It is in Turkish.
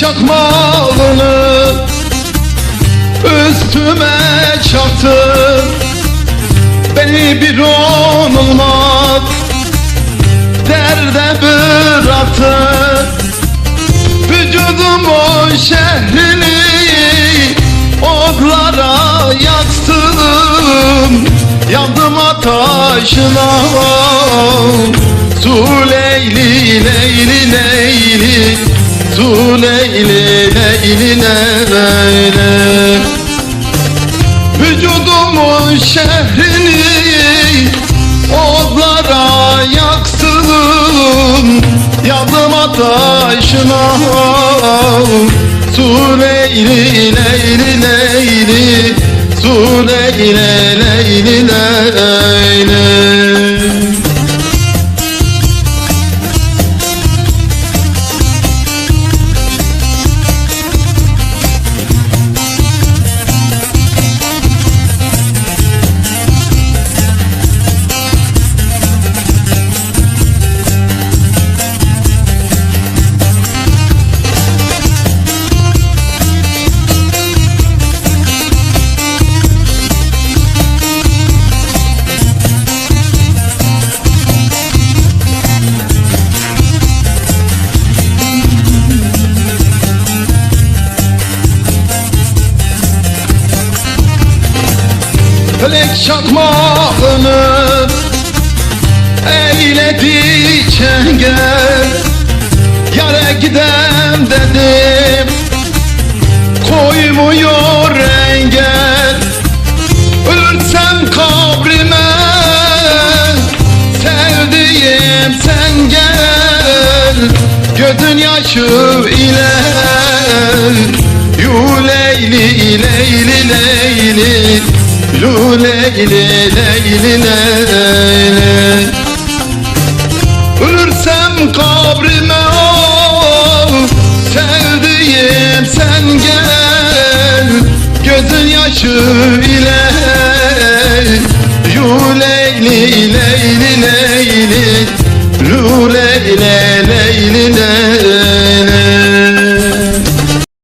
çakmağını Üstüme çaktı Beni bir onulmak Derde bıraktı Vücudumu şehrini Oklara yaktım. Yandım ateşine Su leyli leyli leyli Su leyli leyli leyli Vücudumun şehrini Odlara yaksın. Yandım ateşine Su leyli leyli leyli Su leyli Felek çakmağını eyledi çengel Yare gidem dedim koymuyor engel Ölürsem kabrime sevdiğim sen gel. Gözün yaşı ile eline eyle Ölürsem kabrime al Sevdiğim sen gel. Gözün yaşı ile Yuleyli ile